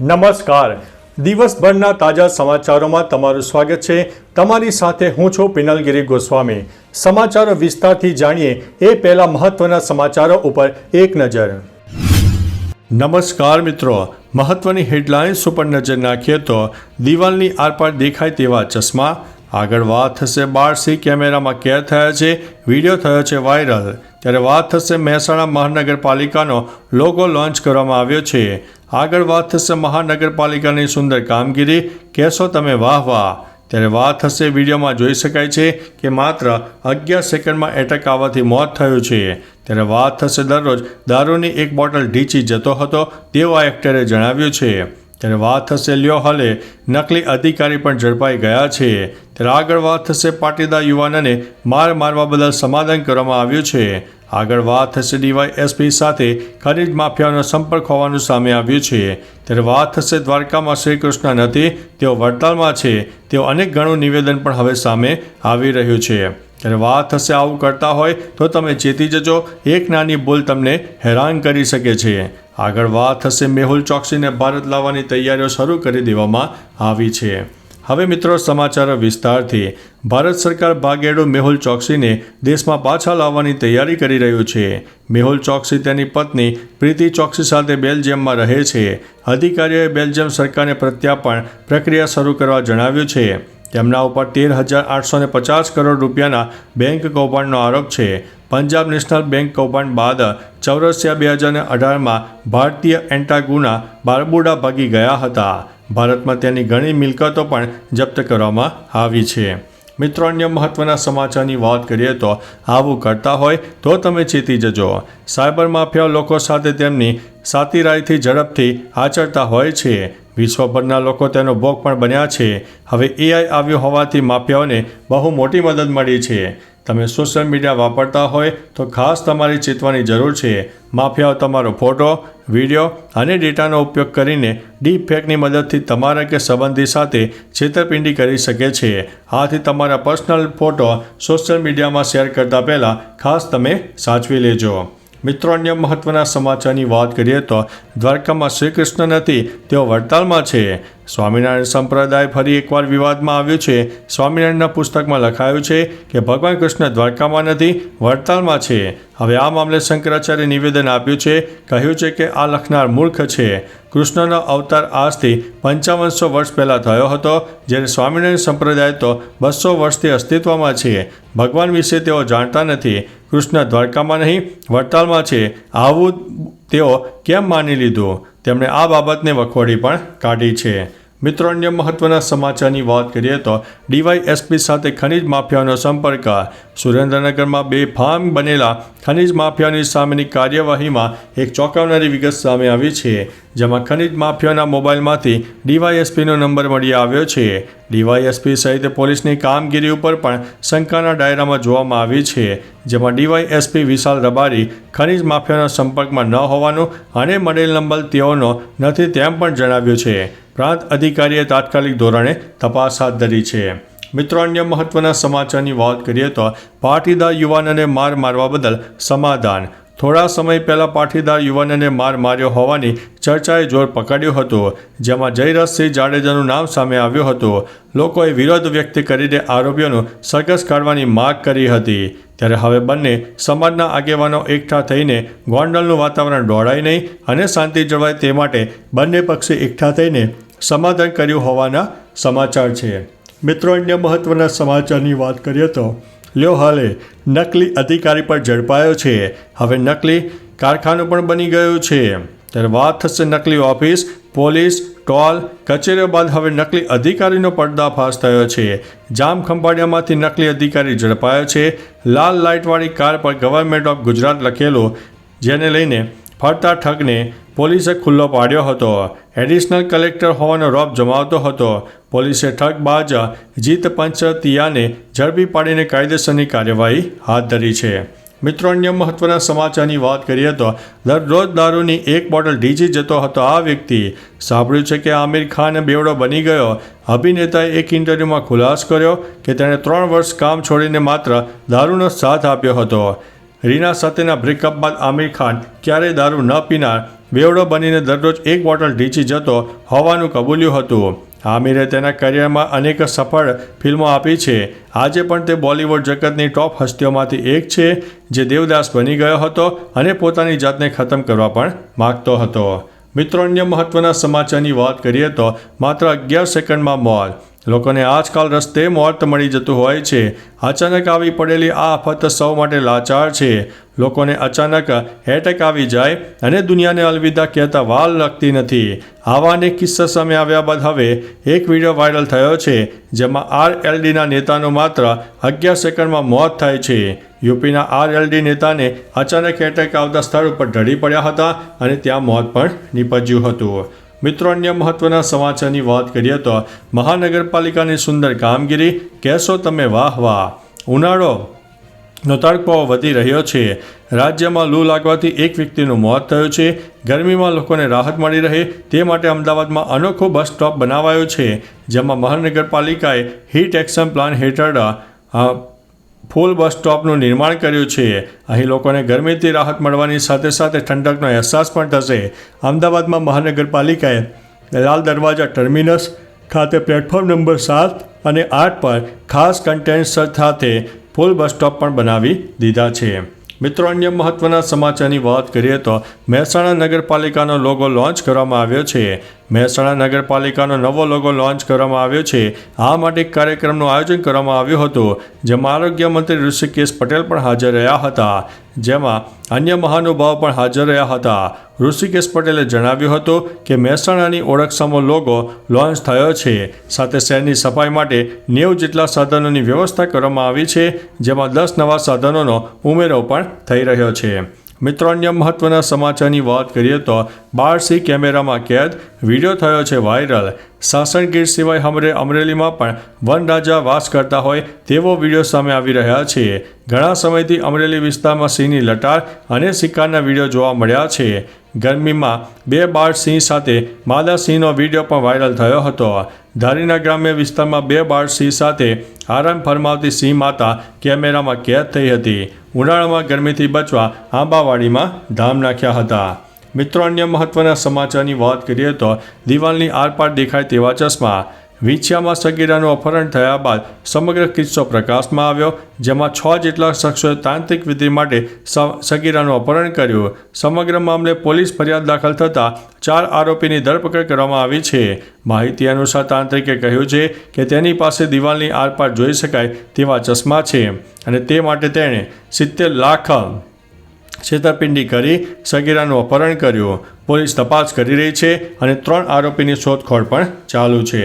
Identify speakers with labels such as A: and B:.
A: નમસ્કાર. દિવસભરના તાજા સમાચારોમાં તમારું સ્વાગત છે. તમારી સાથે હું છું પિનલગીરી ગોસ્વામી. સમાચારો વિસ્તારથી જાણીએ એ પહેલા મહત્વના સમાચારો ઉપર એક નજર. નમસ્કાર મિત્રો. મહત્વની હેડલાઇન્સ ઉપર નજર નાખીએ તો દિવાલની આરપાર દેખાય તેવા ચશ્મા આગળ વાત થશે બાર સી કેમેરામાં કેદ થયા છે, વીડિયો થયો છે વાયરલ. ત્યારે વાત થશે મહેસાણા મહાનગરપાલિકાનો લોગો લોન્ચ કરવામાં આવ્યો છે. આગળ વાત થશે મહાનગરપાલિકાની સુંદર કામગીરી, કહેશો તમે વાહ વાહ. ત્યારે વાત થશે વિડીયોમાં જોઈ શકાય છે કે માત્ર અગિયાર સેકન્ડમાં એટેક આવવાથી મોત થયું છે. ત્યારે વાત થશે દરરોજ દારૂની એક બોટલ ઢીંચી જતો હતો, તેવું એક્ટરે જણાવ્યું છે. ત્યારે વાત થશે લ્યો હલે, નકલી અધિકારી પણ ઝડપાઈ ગયા છે. આગળ વાત થશે પાટીદાર યુવાનને માર મારવા બદલ સમાધાન કરવામાં આવ્યું છે. આગળ વાત થશે ડીવાય એસપી સાથે ખનીજ માફિયાનો સંપર્ક હોવાનું સામે આવ્યું છે. ત્યારે વાત થશે દ્વારકામાં શ્રી કૃષ્ણ નથી, તેઓ વડતાલમાં છે. તેઓ અનેક ઘણું નિવેદન પણ હવે સામે આવી રહ્યું છે. ત્યારે વાત થશે આવું કરતા હોય તો તમે ચેતી જજો, એક નાની ભૂલ તમને હેરાન કરી શકે છે. આગળ વાત થશે મેહુલ ચોકસીને ભારત લાવવાની તૈયારીઓ શરૂ કરી દેવામાં આવી છે. હવે મિત્રો સમાચાર વિસ્તારથી ભારત સરકાર ભાગેડુ મેહુલ ચોકસીને દેશમાં પાછા લાવવાની તૈયારી કરી રહ્યું છે. મેહુલ ચોકસી તેની પત્ની પ્રીતિ ચોકસી સાથે બેલ્જિયમમાં રહે છે. અધિકારીઓએ બેલ્જિયમ સરકારને પ્રત્યાપણ પ્રક્રિયા શરૂ કરવા જણાવ્યું છે. તેમના ઉપર તેર હજાર આઠસો પચાસ કરોડ રૂપિયાના બેંક કૌભાંડનો આરોપ છે. પંજાબ નેશનલ બેંક કૌભાંડ બાદ ચૌરસિયા બે હજાર અઢારમાં ભારતીય એન્ટાગુના બારબુડા ભાગી ગયા હતા. ભારતમાં તેની ઘણી મિલકતો પણ જપ્ત કરવામાં આવી છે. મિત્રો, અન્ય મહત્વના સમાચારની વાત કરીએ તો આવું કરતા હોય તો તમે ચેતી જજો. સાયબર માફિયાઓ લોકો સાથે તેમની સાતીરાઈથી ઝડપથી આચરતા હોય છે. વિશ્વભરના લોકો તેનો ભોગ પણ બન્યા છે. હવે એઆઈ આવ્યું હોવાથી માફિયાઓને બહુ મોટી મદદ મળી છે. તમે સોશિયલ મીડિયા વાપરતા હોય તો ખાસ તમારી ચેતવાની જરૂર છે. માફિયાઓ તમારો ફોટો વીડિયો અને ડેટાનો ઉપયોગ કરીને ડીપ ફેકની મદદથી તમારા કે સંબંધી સાથે છેતરપિંડી કરી શકે છે. આથી તમારા પર્સનલ ફોટો સોશિયલ મીડિયામાં શેર કરતા પહેલાં ખાસ તમે સાચવી લેજો. મિત્રો, અન્ય મહત્વના સમાચારની વાત કરીએ તો દ્વારકામાં શ્રી કૃષ્ણ નથી, તેઓ વડતાલમાં છે. સ્વામિનારાયણ સંપ્રદાય ફરી એકવાર વિવાદમાં આવ્યું છે. સ્વામિનારાયણના પુસ્તકમાં લખાયું છે કે ભગવાન કૃષ્ણ દ્વારકામાં નથી, વડતાલમાં છે. હવે આ મામલે શંકરાચાર્ય નિવેદન આપ્યું છે, કહ્યું છે કે આ લખનાર મૂર્ખ છે. કૃષ્ણનો અવતાર આજથી પંચાવનસો વર્ષ પહેલાં થયો હતો, જ્યારે સ્વામિનારાયણ સંપ્રદાય તો બસો વર્ષથી અસ્તિત્વમાં છે. ભગવાન વિશે તેઓ જાણતા નથી. કૃષ્ણ દ્વારકામાં નહીં, વડતાલમાં છે. આવું તેઓ કેમ માની લીધું? તેમણે આ બાબતને વખોડી પણ કાઢી છે. મિત્રો અન્ય મહત્વના સમાચારની વાત કરીએ તો ડીવાય એસપી સાથે ખનીજ માફિયાનો સંપર્ક સુરેન્દ્રનગરમાં બે ફાર્મ બનેલા ખનીજ માફિયાની સામેની કાર્યવાહીમાં એક ચોંકાવનારી વિગત સામે આવી છે, જેમાં ખનીજ માફિયાના મોબાઈલમાંથી ડીવાયએસપીનો નંબર મળી આવ્યો છે. ડીવાયએસપી સહિત પોલીસની કામગીરી ઉપર પણ શંકાના ડાયરામાં જોવામાં આવી છે, જેમાં ડીવાયએસપી વિશાલ રબારી ખનીજ માફિયાના સંપર્કમાં ન હોવાનું અને મળેલ નંબર તેઓનો નથી તેમ પણ જણાવ્યું છે. પ્રાંત અધિકારીએ તાત્કાલિક ધોરણે તપાસ હાથ ધરી છે. મિત્રો, અન્ય મહત્વના સમાચારની વાત કરીએ તો પાટીદાર યુવાનને માર મારવા બદલ સમાધાન. થોડા સમય પહેલાં પાટીદાર યુવાનને માર માર્યો હોવાની ચર્ચાએ જોર પકડ્યું હતું, જેમાં જયરથસિંહ જાડેજાનું નામ સામે આવ્યું હતું. લોકોએ વિરોધ વ્યક્ત કરીને આરોપીઓનું સરઘસ કાઢવાની માગ કરી હતી. ત્યારે હવે બંને સમાજના આગેવાનો એકઠા થઈને ગોંડલનું વાતાવરણ દોડાય નહીં અને શાંતિ જળવાય તે માટે બંને પક્ષે એકઠા થઈને સમાધાન કર્યું હોવાના સમાચાર છે. મિત્રો, અન્ય મહત્વના સમાચારની વાત કરીએ તો, લ્યો હાલે, નકલી અધિકારી પર ઝડપાયો છે. હવે નકલી કારખાનું પણ બની ગયું છે. ત્યારે વાત થશે નકલી ઓફિસ, પોલીસ ટોલ કચેરીઓ બાદ હવે નકલી અધિકારીનો પર્દાફાશ થયો છે. જામ ખંભાળિયામાંથી નકલી અધિકારી ઝડપાયો છે. લાલ લાઇટવાળી કાર પર ગવર્મેન્ટ ઓફ ગુજરાત લખેલો, જેને લઈને ફરતા ઠગને પોલીસે ખુલ્લો પાડ્યો હતો. એડિશનલ કલેક્ટર હોવાનો રોપ જમાવતો હતો. પોલીસે ઠગ જીત જીત પંચતિયાને ઝડપી પાડીને કાયદેસરની કાર્યવાહી હાથ ધરી છે. મિત્રો, અન્ય મહત્વના સમાચારની વાત કરીએ તો દરરોજ દારૂની એક બોટલ ઢીજી જતો હતો આ વ્યક્તિ. સાંભળ્યું છે કે આમિર ખાન બેવડો બની ગયો. અભિનેતાએ એક ઇન્ટરવ્યૂમાં ખુલાસ કર્યો કે તેણે ત્રણ વર્ષ કામ છોડીને માત્ર દારૂનો સાથ આપ્યો હતો. રીના સાથેના બ્રેકઅપ બાદ આમિર ખાન ક્યારેય દારૂ ન પીનાર બેવડો બનીને દરરોજ એક બોટલ ઢીંચી જતો હોવાનું કબૂલ્યું હતું. આમિરે તેના કરિયરમાં અનેક સફળ ફિલ્મો આપી છે. આજે પણ તે બોલિવૂડ જગતની ટોપ હસ્તીઓમાંથી એક છે, જે દેવદાસ બની ગયો હતો અને પોતાની જાતને ખતમ કરવા પણ માગતો હતો. મિત્રો, અન્ય મહત્વના સમાચારની વાત કરીએ તો માત્ર અગિયાર સેકન્ડમાં મોત. લોકોને આજકાલ રસ્તે મોત મળી જતું હોય છે. અચાનક આવી પડેલી આ આફત સૌ માટે લાચાર છે. લોકોને અચાનક એટેક આવી જાય અને દુનિયાને અલવિદા કહેતા વાલ લગતી નથી. આવા અનેક કિસ્સા સામે આવ્યા બાદ હવે એક વીડિયો વાયરલ થયો છે, જેમાં આરએલડીના નેતાનું માત્ર અગિયાર સેકન્ડમાં મોત થાય છે. યુપીના આરએલડી નેતાને અચાનક એટેક આવતા સ્થળ ઉપર ઢળી પડ્યા હતા અને ત્યાં મોત પણ નીપજ્યું હતું. મિત્રો, અન્ય મહત્વના સમાચારની વાત કરીએ તો મહાનગરપાલિકાની સુંદર કામગીરી. કહેશો તમે, વાહ વાહ. ઉનાળો નો તડકો વધી રહ્યો છે. રાજ્યમાં લૂ લાગવાથી એક વ્યક્તિનું મોત થયું છે. ગરમીમાં લોકોને રાહત મળી રહે તે માટે અમદાવાદમાં અનોખો બસ સ્ટોપ બનાવાયો છે, જેમાં મહાનગરપાલિકાએ હીટ એક્શન પ્લાન હેઠળ ફૂલ બસ સ્ટોપનું નિર્માણ કર્યું છે. અહીં લોકોને ગરમીથી રાહત મળવાની સાથે સાથે ઠંડકનો અહેસાસ પણ થશે. અમદાવાદમાં મહાનગરપાલિકાએ લાલ દરવાજા ટર્મિનસ ખાતે પ્લેટફોર્મ નંબર સાત અને આઠ પર ખાસ કન્ટેન્ટ સાથે ફૂલ બસ સ્ટોપ પણ બનાવી દીધા છે. મિત્રો, અન્ય મહત્વના સમાચારની વાત કરીએ તો મહેસાણા નગરપાલિકાનો લોગો લોન્ચ કરવામાં આવ્યો છે. મહેસાણા નગરપાલિકાનો નવો લોગો લોન્ચ કરવામાં આવ્યો છે. આ માટે એક કાર્યક્રમનું આયોજન કરવામાં આવ્યું હતું, જેમાં આરોગ્ય મંત્રી ઋષિકેશ પટેલ પણ હાજર રહ્યા હતા. જેમાં અન્ય મહાનુભાવો પણ હાજર રહ્યા હતા. ઋષિકેશ પટેલે જણાવ્યું હતું કે મહેસાણાની ઓળખસામો લોગો લોન્ચ થયો છે. સાથે શહેરની સફાઈ માટે નેવું જેટલા સાધનોની વ્યવસ્થા કરવામાં આવી છે, જેમાં દસ નવા સાધનોનો ઉમેરો પણ થઈ રહ્યો છે. મિત્રો, અન્ય મહત્વના સમાચારની વાત કરીએ તો બારસી કેમેરામાં કેદ, વીડિયો થયો છે વાયરલ. સાસણગીર સિવાય હમરે અમરેલીમાં પણ વન રાજા વાસ કરતા હોય તેવો વીડિયો સામે આવી રહ્યા છે. ઘણા સમયથી અમરેલી વિસ્તારમાં સિંહની લટાર અને શિકારના વીડિયો જોવા મળ્યા છે. ગરમીમાં બે બાળ સિંહ સાથે માદા સિંહનો વીડિયો પણ વાયરલ થયો હતો. ધારીના ગ્રામ્ય વિસ્તારમાં બે બાળ સિંહ સાથે આરામ ફરમાવતી સિંહ માતા કેમેરામાં કેદ થઈ હતી. ઉનાળામાં ગરમીથી બચવા આંબાવાડીમાં ધામ નાખ્યા હતા. મિત્રો, અન્ય મહત્વના સમાચારની વાત કરીએ તો દિવાલની આરપાર દેખાય તેવા ચશ્મા. વિછિયામાં સગીરાનું અપહરણ થયા બાદ સમગ્ર કિસ્સો પ્રકાશમાં આવ્યો, જેમાં છ જેટલા શખ્સોએ તાંત્રિક વિધિ માટે સગીરાનું અપહરણ કર્યું. સમગ્ર મામલે પોલીસ ફરિયાદ દાખલ થતાં ચાર આરોપીની ધરપકડ કરવામાં આવી છે. માહિતી અનુસાર તાંત્રિકે કહ્યું છે કે તેની પાસે દિવાલની આરપાર જોઈ શકાય તેવા ચશ્મા છે અને તે માટે તેણે સિત્તેર લાખ છેતરપિંડી કરી સગીરાનું અપહરણ કર્યું. પોલીસ તપાસ કરી રહી છે અને ત્રણ આરોપીની શોધખોળ પણ ચાલુ છે.